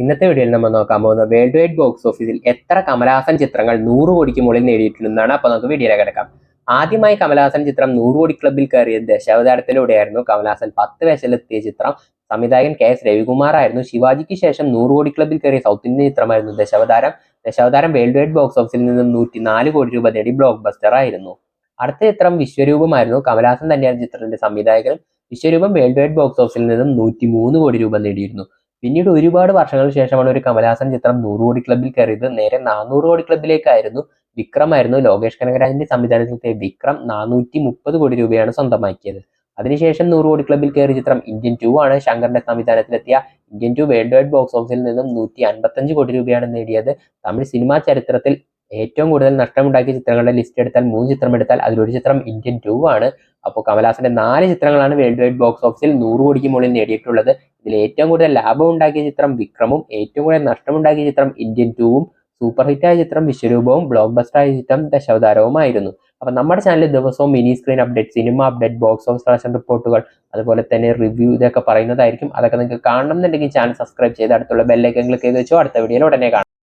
ഇന്നത്തെ വീഡിയോയിൽ നമ്മൾ നോക്കാൻ പോകുന്ന വേൾഡ് വൈഡ് ബോക്സ് ഓഫീസിൽ എത്ര കമലഹാസൻ ചിത്രങ്ങൾ നൂറ് കോടിക്ക് മുകളിൽ നേടിയിട്ടുണ്ടെന്നാണ്. അപ്പോൾ നമുക്ക് വീഡിയോയിലേക്ക് കിടക്കാം. ആദ്യമായി കമലഹാസൻ ചിത്രം നൂറ് കോടി ക്ലബിൽ കയറിയത് ദശാവതാരത്തിലൂടെയായിരുന്നു കമലഹാസൻ. പത്ത് വയസ്സിലെത്തിയ ചിത്രം സംവിധായകൻ കെ എസ് രവികുമാർ ആയിരുന്നു. ശിവാജിക്ക് ശേഷം നൂറ് കോടി ക്ലബിൽ കയറിയ സൗത്ത് ഇന്ത്യൻ ചിത്രമായിരുന്നു Dasavatharam. Dasavatharam world wide box ഓഫീസിൽ നിന്നും നൂറ്റി നാല് കോടി രൂപ നേടി ബ്ലോക്ക് ബസ്റ്റർ ആയിരുന്നു. അടുത്ത ചിത്രം വിശ്വരൂപമായിരുന്നു. കമലഹാസൻ തന്നെയാണ് ചിത്രത്തിന്റെ സംവിധായകൻ. വിശ്വരൂപം വേൾഡ് വൈഡ് ബോക്സ് ഓഫീസിൽ നിന്നും നൂറ്റി മൂന്ന് കോടി രൂപ നേടിയിരുന്നു. പിന്നീട് ഒരുപാട് വർഷങ്ങൾക്ക് ശേഷമാണ് ഒരു കമലഹാസൻ ചിത്രം നൂറ് കോടി ക്ലബിൽ കയറിയത്. നേരെ നാനൂറ് കോടി ക്ലബിലേക്കായിരുന്നു വിക്രമായിരുന്നു ലോകേഷ് കനകരാജിന്റെ സംവിധാനത്തിലെ വിക്രം നാനൂറ്റി മുപ്പത് കോടി രൂപയാണ് സ്വന്തമാക്കിയത്. അതിനുശേഷം നൂറ് കോടി ക്ലബിൽ കയറിയ ചിത്രം ഇന്ത്യൻ ടു ആണ്. ശങ്കറിന്റെ സംവിധാനത്തിലെത്തിയ Indian two world wide box ഓഫീസിൽ നിന്നും നൂറ്റി അൻപത്തഞ്ച് കോടി രൂപയാണ് നേടിയത്. തമിഴ് സിനിമാ ചരിത്രത്തിൽ ഏറ്റവും കൂടുതൽ നഷ്ടമുണ്ടാക്കിയ ചിത്രങ്ങളുടെ ലിസ്റ്റ് എടുത്താൽ മൂന്ന് ചിത്രം എടുത്താൽ അതിലൊരു ചിത്രം ഇന്ത്യൻ ടു ആണ്. അപ്പോൾ കമലഹാസന്റെ നാല് ചിത്രങ്ങളാണ് വേൾഡ് വൈഡ് ബോക്സ് ഓഫീസിൽ നൂറ് കോടിക്ക് മുകളിൽ നേടിയിട്ടുള്ളത്. ഇതിൽ ഏറ്റവും കൂടുതൽ ലാഭം ഉണ്ടാക്കിയ ചിത്രം വിക്രമും ഏറ്റവും കൂടുതൽ നഷ്ടമുണ്ടാക്കിയ ചിത്രം ഇന്ത്യൻ ടൂവും സൂപ്പർ ഹിറ്റായ ചിത്രം വിശ്വരൂപവും ബ്ലോക്ക് ബസ്റ്റർ ആയ ചിത്രം ദശാവതാരവുമായിരുന്നു. അപ്പം നമ്മുടെ ചാനലിൽ ദിവസവും mini screen update cinema update box office collection റിപ്പോർട്ടുകൾ അതുപോലെ തന്നെ റിവ്യൂ ഇതൊക്കെ പറയുന്നതായിരിക്കും. അതൊക്കെ നിങ്ങൾക്ക് കാണണം എന്നുണ്ടെങ്കിൽ ചാനൽ സബ്സ്ക്രൈബ് ചെയ്ത് അടുത്തുള്ള ബെല്ലൈക്കൻ ക്ലിക്ക് ചെയ്ത് വെച്ചോ. അടുത്ത വീഡിയോയിൽ ഉടനെ കാണാം.